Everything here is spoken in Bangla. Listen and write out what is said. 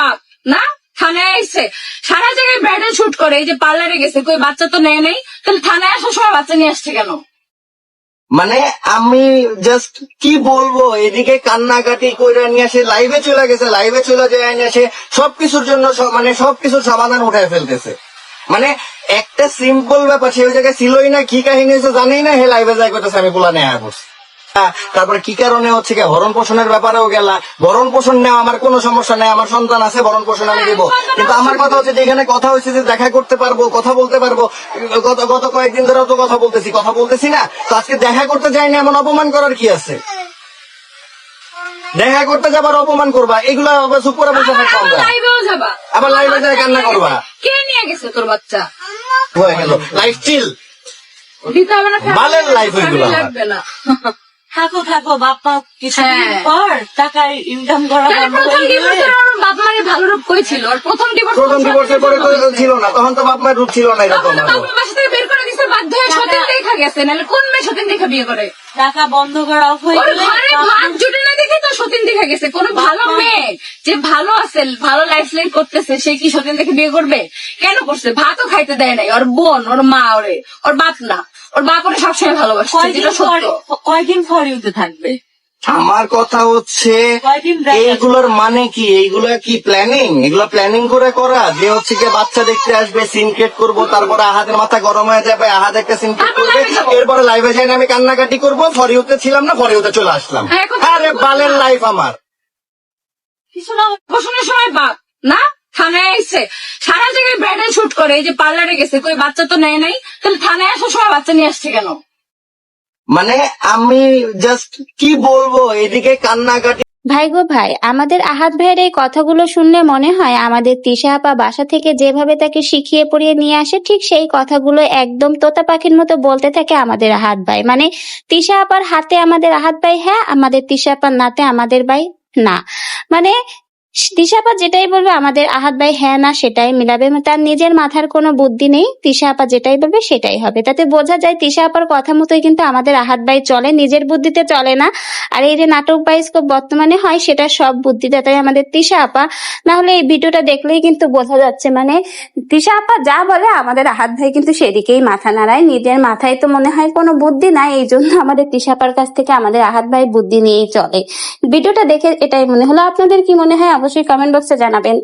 বাপ, না? থানায় এসছে সারা জায়গায় ব্রাইডাল শুট করে, এই যে পার্লারে গেছে, কই বাচ্চা তো নেয় নেই, তাহলে থানায় আসার সময় বাচ্চা নিয়ে আসছে কেন? মানে আমি জাস্ট কি বলব, এদিকে কান্নাকাটি করে নিয়ে আসে লাইভে চলে গেছে লাইভে চলে যায় নিয়ে আসে, সবকিছুর জন্য মানে সবকিছুর সমাধান উঠায় ফেলতেছে। মানে একটা সিম্পল ব্যাপার, সে ওই জায়গায় ছিলই না, কি কাহিনী হয়েছে জানেই না, হে লাইভে যাই করতেছে আমি পোলা নেয়া করছি তারপরে কি কারণে হচ্ছে কি ভরণ পোষণের ব্যাপারেও গেলা। ভরণ পোষণ নেওয়া আমার কোনো সমস্যা নেই আমার সন্তান আছে ভরণ পোষণ আমি দেবো। কিন্তু আমার কথা হচ্ছে যে এখানে কথা হচ্ছে যে দেখা করতে পারব কথা বলতে পারব। গত গত কয়েকদিন ধরে তো কথা বলতেছি কথা বলতেছি না। তো আজকে দেখা করতে যাইনি এমন অপমান করার কি আছে? দেখা করতে যাবার অপমান করবা এগুলো আবার চুপ করে বসে থাকব আমরা। আবার লাইভে যায় কান্না করবা। কে নিয়ে গেছে তোর বাচ্চা? হয়ে গেল। লাইফ চিল দিতে হবে না life ওইগুলো থাকো থাকো বাপ্পা কিছুদিন হ্যাঁ। পর টাকা ইনকাম করা প্রথম ডিভোর্সের আমার বাপ মাকে ভালো রূপ করেছিল আর প্রথম ডিভোর্স প্রথম ডিভোর্সের পরে তো ছিল না তখন তো বাপ মায়ের রূপ ছিল না এরকম তখন বাপ মা বাসা বের করে দিছে বাধ্য হয়ে সতীন দেখা গেছে নাহলে কোন মেয়ে সতীন দেখা বিয়ে করে? টাকা বন্ধ করা অফ হয়ে ওর গেলে ঘরে ভাত জুটে না দেখে তো সতীন দেখা গেছে। কোন ভালো মেয়ে যে ভালো আছে ভালো লাইফ স্টাইল করতেছে সে কি সতীন দেখে বিয়ে করবে? কেন করছে? ভাতও খাইতে দেয় নাই ওর বোন ওর মা ওরে ওর বাপ না। ওর ওরে সবসময় ভালোবাসছে কয়দিন যেটা সত্য। কয়দিন পর ইউতে থাকবে? আমার কথা হচ্ছে এইগুলোর মানে কি? এইগুলা কি প্ল্যানিং এগুলো প্ল্যানিং করে করা? যে হচ্ছে কি বাচ্চা দেখতে আসবে সিনক্রেট করব তারপরে আহাদের মাথা গরম হয়ে যাবে আহাদ একটা সিনক্রেট তারপর করবে। এরপরে লাইভে যাই আমি কান্নাকাটি করব ফরিউতে ছিলাম না ফরিউতে চলে আসলাম। হ্যাঁ, আরে বালের লাইফ আমার। কিছু না সময় বাপ না? থানায় এসছে সারা জায়গায় ব্রাইডাল শুট করে এই যে পার্লারে গেছে কই বাচ্চা তো নেয় নাই তাহলে থানায় আসার সময় বাচ্চা নিয়ে আসছে কেন? মানে আমি জাস্ট কি বলব এদিকে কান্নাকাটি। ভাই গো ভাই আমাদের আহাত ভাইয়ের এই কথাগুলো শুনলে মনে হয় আমাদের তিশা আপা বাসা থেকে যেভাবে তাকে শিখিয়ে পড়িয়ে নিয়ে আসে ঠিক সেই কথাগুলো একদম তোতা পাখির মতো বলতে থাকে আমাদের আহাত ভাই। মানে তিশা আপার হাতে আমাদের আহাত ভাই হ্যাঁ আমাদের তিশা আপার নাতে আমাদের ভাই না। মানে তিশা আপা যেটাই বলবে, আমাদের আহাত ভাই হ্যাঁ না, সেটাই মিলাবে। তার নিজের মাথার কোনো বুদ্ধি নেই তিশা আপা যেটাই বলবে, সেটাই হবে। তাতে বোঝা যায় তিশা আপার কথা মতোই কিন্তু আমাদের আহাত ভাই চলে, নিজের বুদ্ধিতে চলে না। আর এই যে নাটক বাইস্কোপ বর্তমানে হয়, সেটা সব বুদ্ধিতে তাই আমাদের তিশা আপা না হলে এই ভিডিওটা দেখলেই কিন্তু বোঝা যাচ্ছে মানে তিশা আপা যা বলে, আমাদের আহাত ভাই কিন্তু সেদিকেই মাথা নাড়ায়। নিজের মাথায় তো মনে হয় কোনো বুদ্ধি নাই, এই জন্য আমাদের তিশা আপার কাছ থেকে আমাদের আহাত ভাই বুদ্ধি নিয়েই চলে। ভিডিওটা দেখে এটাই মনে হলো। আপনাদের কি মনে হয়? অবশ্যই কমেন্ট বক্সে জানাবেন।